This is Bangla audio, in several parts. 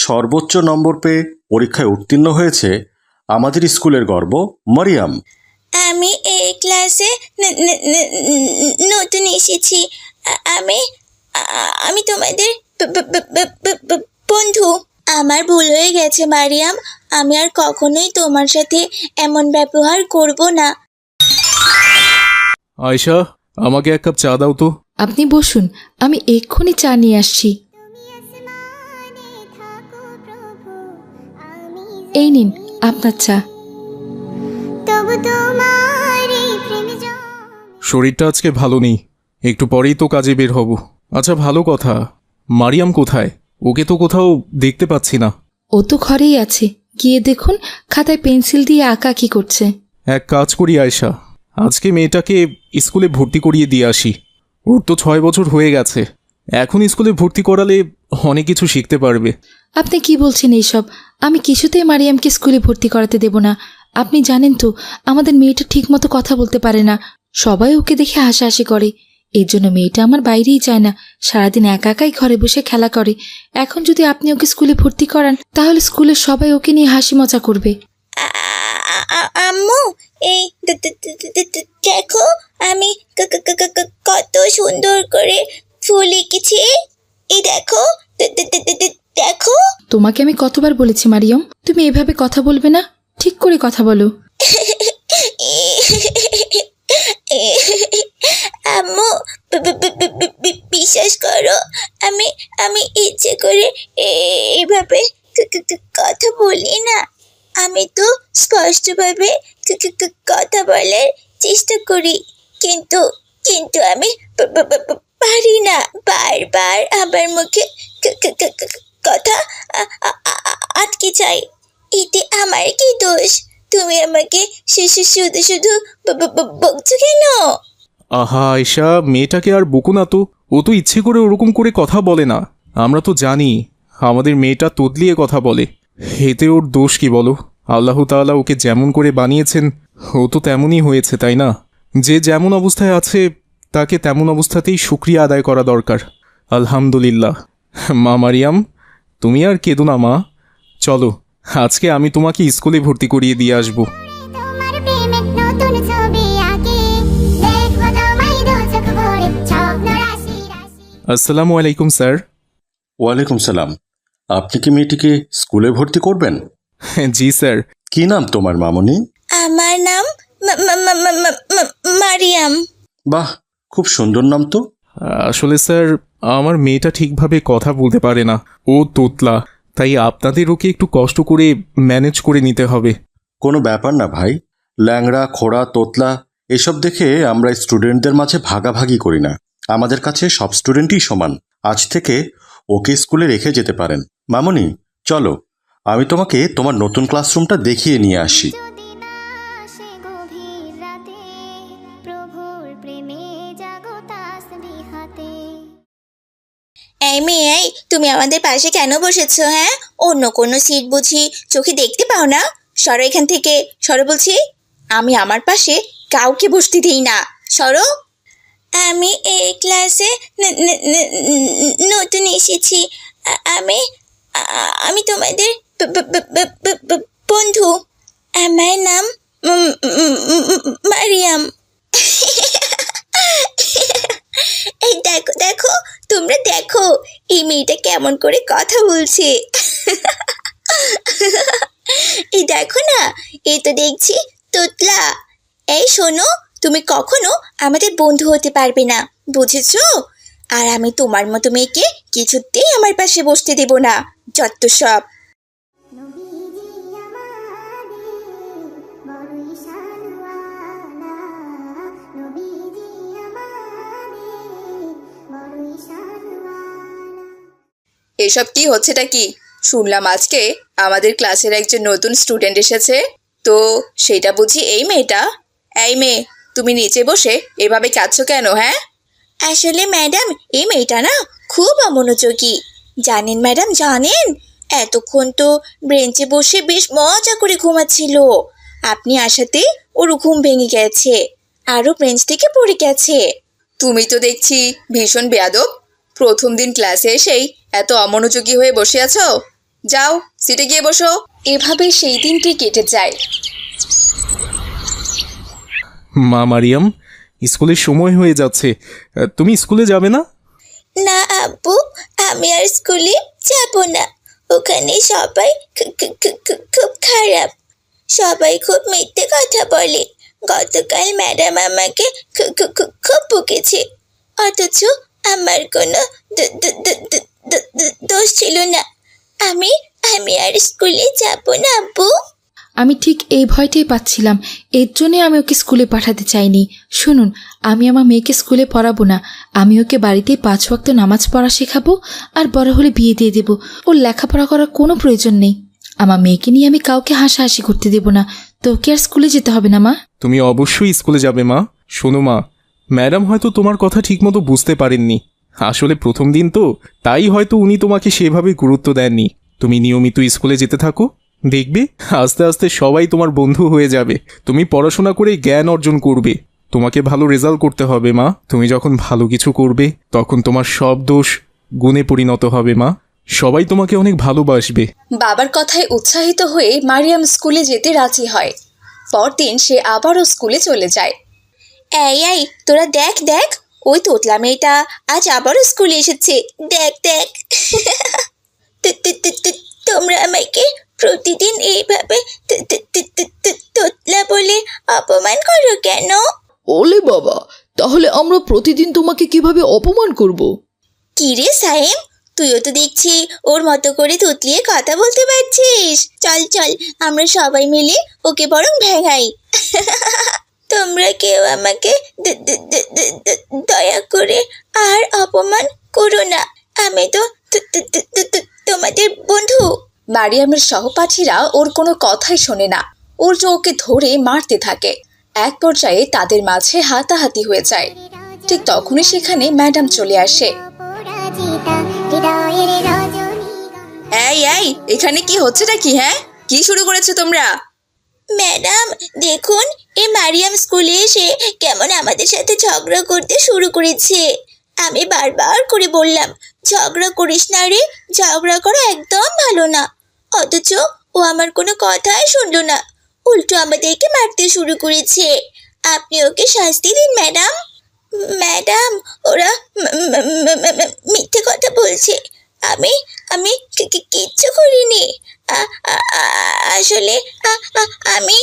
সর্বোচ্চ নম্বর পেয়ে পরীক্ষায় উত্তীর্ণ হয়েছে আমাদের স্কুলের গর্ব মারিয়াম। আমি এই ক্লাসে ন- ন- ন- ন- নতুন এসেছি। আমি আমি তোমাদের বন্ধু। আমার ভুল হয়ে গেছে মারিয়াম। আমি আর কখনোই তোমার সাথে এমন ব্যবহার করব না। আয়শা আমাকে এক কাপ চা দাও তো। আপনি বসুন আমি এক্ষুনি চা নিয়ে আসছি। এই নিন আপনার চা। শরীরটা আজকে ভালো নেই। একটু পরেই তো কাজে বের হব। আচ্ছা ভালো কথা। মারিয়াম কোথায়? ওকে তো কোথাও দেখতে পাচ্ছি না। ও তো ঘরেই আছে। গিয়ে দেখুন খাতায় পেন্সিল দিয়ে আঁকা কি করছে। এক কাজ করি আয়শা। আজকে মেয়েটাকে স্কুলে ভর্তি করিয়ে দিয়ে আসি। ওর তো ছয় বছর হয়ে গেছে। এখন স্কুলে ভর্তি করালে অনেক কিছু শিখতে পারবে। আপনি কি বলছেন এইসব? আমি কিছুতেই মারিয়ামকে স্কুলে ভর্তি করাতে দেব না। আপনি জানেন তো, আমাদের মেয়েটা ঠিকমতো কথা বলতে পারে না। সবাই ওকে দেখে হাসাহাসি করে। এর জন্য মেয়েটা আমার বাইরেই যায় না। সারাদিন একা একাই ঘরে বসে খেলা করে। এখন যদি আপনি ওকে স্কুলে ভর্তি করান, তাহলে স্কুলের সবাই ওকে নিয়ে হাসি মজা করবে। আম্মু এই দেখো, আমি কত সুন্দর করে ফুল এঁকেছি। এই দেখো দেখো। তোমাকে আমি কতবার বলেছি মারিয়ম? তুমি এভাবে কথা বলবে না? ঠিক করে কথা বলো। আম্মু বিশ্বাস করো আমি আমি ইচ্ছে করে এইভাবে কথা বলি না। আমি তো স্পষ্টভাবে কথা বলার চেষ্টা করি কিন্তু কিন্তু আমি পারি না। বারবার আমার মুখে কথা আটকে যায়। এতে আমার কি দোষ? তুমি আমাকে শুধু শুধু বকছো কেন? আহা আয়শা মেয়েটাকে আর বকো না তো। ও তো ইচ্ছে করে ওরকম করে কথা বলে না। আমরা তো জানি, আমাদের মেয়েটা তোদলিয়ে কথা বলে। এতে ওর দোষ কি বলো? আল্লাহ তাআলা ওকে যেমন করে বানিয়েছেন, ও তো তেমনই হয়েছে, তাই না? যে যেমন অবস্থায় আছে, তাকে তেমন অবস্থাতেই শুক্রিয়া আদায় করা দরকার। আলহামদুলিল্লাহ। মা মারিয়াম তুমি আর কেঁদো না মা। চলো আজকে আমি তোমাকে স্কুলে ভর্তি করিয়ে দিয়ে আসব। আসসালামু আলাইকুম স্যার। ওয়ালাইকুম সালাম। আপনি কি মেয়েটিকে স্কুলে ভর্তি করবেন? জি স্যার। কি নাম তোমার মামনি? আমার নাম মারিয়াম। বাহ খুব সুন্দর নাম তো। আসলে স্যার, আমার মেয়েটা ঠিকভাবে কথা বলতে পারে না। ও তোতলা, তাই আপনাদের ওকে একটু কষ্ট করে ম্যানেজ করে নিতে হবে? কোনো ব্যাপার না ভাই। ল্যাংড়া, খোড়া, তোতলা, এসব দেখে আমরা স্টুডেন্টদের মাঝে ভাগাভাগি করি না। আমাদের কাছে সব স্টুডেন্টই সমান। আজ থেকে ওকে স্কুলে রেখে যেতে পারেন। মামনি, চলো, আমি তোমাকে তোমার নতুন ক্লাসরুমটা দেখিয়ে নিয়ে আসি। এই মেয়ে এই তুমি আমাদের পাশে কেন বসেছো হ্যাঁ? অন্য কোনো সিট বুঝি চোখে দেখতে পাও না? সরো এখান থেকে, সরো বলছি। আমি আমার পাশে কাউকে বসতে দিই না। সরো। আমি এই ক্লাসে নতুন এসেছি। আমি আমি তোমাদের বন্ধু। আমার নাম মারিয়াম এই দেখো দেখো তোমরা দেখো এই মেয়েটা কেমন করে কথা বলছে? এই দেখো না এই তো দেখছি তোতলা। এই শোনো, তুমি কখনো আমাদের বন্ধু হতে পারবে না, বুঝেছ? আর আমি তোমার মতো মেয়েকে কিছুতেই আমার পাশে বসতে দেব না, যত সব। এসব কি হচ্ছেটা কি? শুনলাম আজকে আমাদের ক্লাসের একজন নতুন স্টুডেন্ট এসেছে। তো সেটা বুঝি এই মেয়েটা? এই মেয়ে তুমি নিচে বসে এভাবে কাঁদছো কেন হ্যাঁ? আসলে ম্যাডাম এই মেয়েটা না খুব অমনোযোগী। জানেন ম্যাডাম জানেন? এতক্ষণ তো বেঞ্চে বসে বেশ মজা করে ঘুমাচ্ছিল। আপনি আসাতে ওর ঘুম ভেঙে গেছে। আরও বেঞ্চ থেকে পড়ে গেছে। তুমি তো দেখছি ভীষণ বেয়াদব। প্রথম দিন ক্লাসে এসেই এত অমনোযোগী হয়ে বসে আছো? যাও সিটে গিয়ে বসো। এভাবেই সেই দিনটি কেটে যায়। মা মারিয়াম স্কুলের সময় হয়ে যাচ্ছে। তুমি স্কুলে যাবে না? না আব্বু আমি আর স্কুলে যাব না। ওখানে সবাই খুব খারাপ। সবাই খুব মিথ্যে কথা বলে। গতকাল ম্যাডাম আমাকে খুব বকেছে। অথচ আমার কোনো দো- দো- দো- দো- দো- দো- দোষ ছিল না। আমি আমি আর স্কুলে যাব না আব্বু। আমি ঠিক এই ভয়টাই পাচ্ছিলাম। এর জন্যে আমি ওকে স্কুলে পাঠাতে চাইনি। শুনুন আমি আমার মেয়েকে স্কুলে পড়াবো না। আমি ওকে বাড়িতেই পাঁচ ওয়াক্ত নামাজ পড়া শেখাবো আর বড় হলে বিয়ে দিয়ে দেবো। ওর লেখাপড়া করার কোনো প্রয়োজন নেই। আমার মেয়েকে নিয়ে আমি কাউকে হাসাহাসি করতে দেবো না। তো ওকে আর স্কুলে যেতে হবে না মা। তুমি অবশ্যই স্কুলে যাবে মা। শোনো মা। ম্যাডাম হয়তো তোমার কথা ঠিকমতো বুঝতে পারেননি। আসলে প্রথম দিন তো, তাই হয়তো উনি তোমাকে সেভাবে গুরুত্ব দেননি। তুমি নিয়মিত স্কুলে যেতে থাকো। দেখবে, আস্তে আস্তে সবাই তোমার বন্ধু হয়ে যাবে। তুমি পড়াশোনা করে জ্ঞান অর্জন করবে। তোমাকে ভালো রেজাল্ট করতে হবে, মা। তুমি যখন ভালো কিছু করবে, তখন তোমার সব দোষ গুণে পরিণত হবে, মা। সবাই তোমাকে অনেক ভালোবাসবে। বাবার কথায় উৎসাহিত হয়ে মারিয়াম স্কুলে যেতে রাজি হয়। পরদিন সে আবারও স্কুলে চলে যায়। এই এই তোরা দেখ দেখ। ওই তোতলা মেয়েটা আজ আবারও স্কুলে এসেছে। দেখ দেখ। তোমরা আমাকে প্রতিদিন এইভাবে তোতলা বলে অপমান করো কেন? ওলে বাবা তাহলে আমরা প্রতিদিন তোমাকে কীভাবে অপমান করব? কি রে সাহেব তুইও তো দেখছি ওর মতো করে তুতলিয়ে কথা বলতে পারছিস। চল চল আমরা সবাই মিলে ওকে বরং ভেঙাই। তোমরা কেউ আমাকে দ- দ- দ- দ- দ- দয়া করে আর অপমান করো না। আমি তো তোমাদের বন্ধু। মারিয়ামের সহপাঠীরা ওর কোনো কথাই শোনে না। উল্টো ওকে ধরে মারতে থাকে। এক পর্যায়ে তাদের মাঝে হাতাহাতি হয়ে যায়। ঠিক তখনই সেখানে ম্যাডাম চলে আসে। পরাজিতা এই এই এখানে কি হচ্ছেটা কি হ্যাঁ? কি শুরু করেছ তোমরা? ম্যাডাম, দেখুন এ মারিয়াম স্কুলে এসে কেমন আমাদের সাথে ঝগড়া করতে শুরু করেছে। আমি বারবার করে বললাম, ঝগড়া করিস না রে, ঝগড়া করা একদম ভালো না। অথচ ও আমার কোনো কথাই শুনলো না। উল্টো আমাদেরকে মারতে শুরু করেছে। আপনি ওকে শাস্তি দিন, ম্যাডাম। ম্যাডাম, ওরা মিথ্যে কথা বলছে। আমি আমি কিচ্ছু করিনি। আসলে আমি?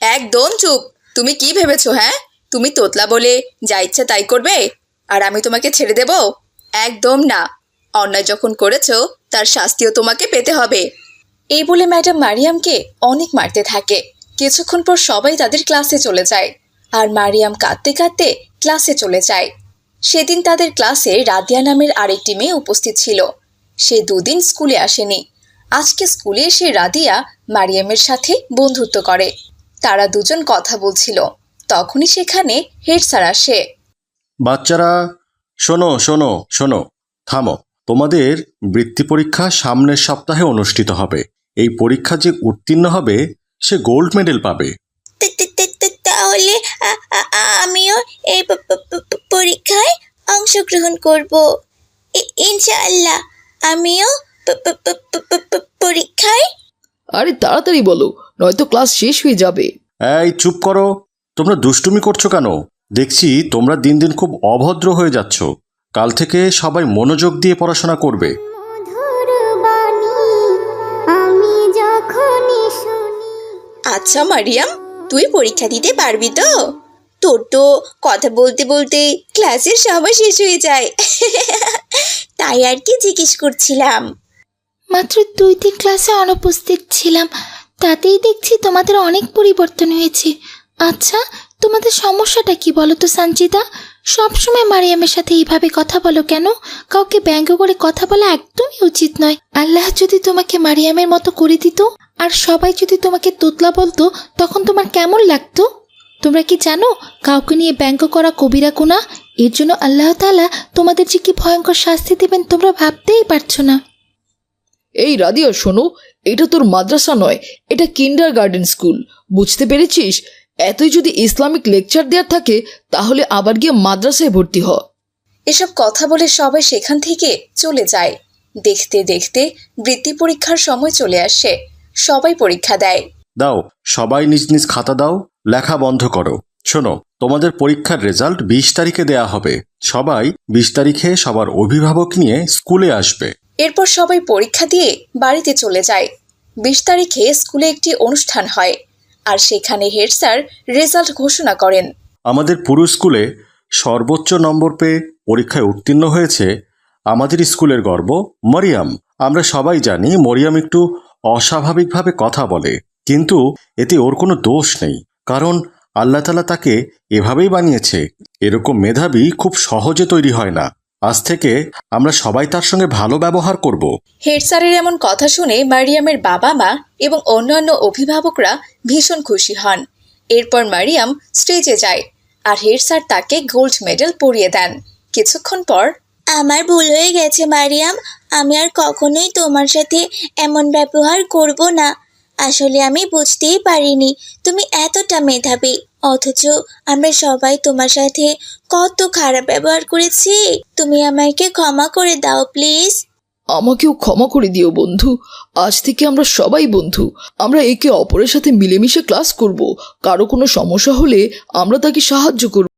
একদম চুপ। তুমি কি ভেবেছো হ্যাঁ? তুমি তোতলা বলে যা ইচ্ছা তাই করবে, আর আমি তোমাকে ছেড়ে দেব? একদম না। অন্যায় যখন করেছ, তার শাস্তিও তোমাকে পেতে হবে। এই বলে ম্যাডাম মারিয়ামকে অনেক মারতে থাকে। কিছুক্ষণ পর সবাই তাদের ক্লাসে চলে যায়, আর মারিয়াম কাঁদতে কাঁদতে ক্লাসে চলে যায়। সেদিন তাদের ক্লাসে রাদিয়া নামের আরেকটি মেয়ে উপস্থিত ছিল। সে দুদিন স্কুলে আসেনি। আজকে স্কুলে এসে রাদিয়া মারিয়ামের সাথে বন্ধুত্ব করে। তারা দুজন কথা বলছিল। তখনই সেখানে হেড স্যার আসে। বাচ্চারা শোনো শোনো শোনো থামো। তোমাদের বৃত্তি পরীক্ষা সামনের সপ্তাহে অনুষ্ঠিত হবে। এই পরীক্ষা যে উত্তীর্ণ হবে সে গোল্ড মেডেল পাবে। তাহলে আমিও এই পরীক্ষায় অংশগ্রহণ করব। ইনশাআল্লাহ আমিও পরীক্ষায়? আরে তাড়াতাড়ি বলো নয়তো ক্লাস শেষ হয়ে যাবে। এই চুপ করো। তোমরা দুষ্টুমি করছ কেন? দেখছি তোমরা দিন দিন খুব অভদ্র হয়ে যাচ্ছ। কাল থেকে সবাই মনোযোগ দিয়ে পড়াশোনা করবে। আচ্ছা মারিয়াম তুই পরীক্ষা দিতে পারবি তো? তোর তো কথা বলতে বলতে ক্লাসের সময় শেষ হয়ে যায়। তাই আর কি জিজ্ঞেস করছিলাম। মাত্র দুই তিন ক্লাসে অনুপস্থিত ছিলাম। তাতেই দেখছি তোমাদের অনেক পরিবর্তন হয়েছে। আচ্ছা তোমাদের সমস্যাটা কি বলো তো সঞ্চিতা সবসময় মারিয়ামের সাথে এইভাবে কথা বলো কেন? কাউকে ব্যঙ্গ করে কথা বলা একদমই উচিত নয়। আল্লাহ যদি তোমাকে মারিয়ামের মতো করে দিত, আর সবাই যদি তোমাকে তোতলা বলতো, তখন তোমার কেমন লাগতো? তোমরা কি জানো, কাউকে নিয়ে ব্যঙ্গ করা কবিরা গুণা এর জন্য আল্লাহ তালা তোমাদের যে কি ভয়ঙ্কর শাস্তি দেবেন তোমরা ভাবতেই পারছ না। এই রাদিয়া শোনো এটা তোর মাদ্রাসা নয় এটা কিন্ডার গার্ডেন স্কুল বুঝতে পেরেছিস? এতই যদি ইসলামিক লেকচার দেওয়ার থাকে তাহলে আবার গিয়ে মাদ্রাসায় ভর্তি হ। এসব কথা বলে সবাই সেখান থেকে চলে যায়। দেখতে দেখতে বৃত্তি পরীক্ষার সময় চলে আসে। সবাই পরীক্ষা দেয়। দাও সবাই নিজ নিজ খাতা দাও লেখা বন্ধ করো। শোনো তোমাদের পরীক্ষার রেজাল্ট বিশ তারিখে দেয়া হবে। সবাই বিশ তারিখে সবার অভিভাবক নিয়ে স্কুলে আসবে। এরপর সবাই পরীক্ষা দিয়ে বাড়িতে চলে যায়। বিশ তারিখে স্কুলে একটি অনুষ্ঠান হয় আর সেখানে হেড স্যার রেজাল্ট ঘোষণা করেন। আমাদের পুরো স্কুলে সর্বোচ্চ নম্বর পেয়ে পরীক্ষায় উত্তীর্ণ হয়েছে আমাদের স্কুলের গর্ব, মরিয়াম। আমরা সবাই জানি মরিয়াম একটু অস্বাভাবিকভাবে কথা বলে, কিন্তু এতে ওর কোনো দোষ নেই, কারণ আল্লাহ তালা তাকে এভাবেই বানিয়েছে। এরকম মেধাবী খুব সহজে তৈরি হয় না। আজ থেকে আমরা সবাই তার সঙ্গে ভালো ব্যবহার করব। হেড স্যারের এমন কথা শুনে মারিয়ামের বাবা মা এবং অন্যান্য অভিভাবকরা ভীষণ খুশি হন। এরপর মারিয়াম স্টেজে যায় আর হেড স্যার তাকে গোল্ড মেডেল পরিয়ে দেন। কিছুক্ষণ পর আমার ভুল হয়ে গেছে মারিয়াম। আমি আর কখনোই তোমার সাথে এমন ব্যবহার করব না। আসলে আমি বুঝতেই পারিনি তুমি এতটা মেধাবী। অথচ আমরা সবাই তোমার সাথে কত খারাপ ব্যবহার করেছি। তুমি আমাকে ক্ষমা করে দাও, প্লিজ। আমাকেও ক্ষমা করে দিও, বন্ধু। আজ থেকে আমরা সবাই বন্ধু। আমরা একে অপরের সাথে মিলেমিশে ক্লাস করব। কারও কোনো সমস্যা হলে আমরা তাকে সাহায্য করব।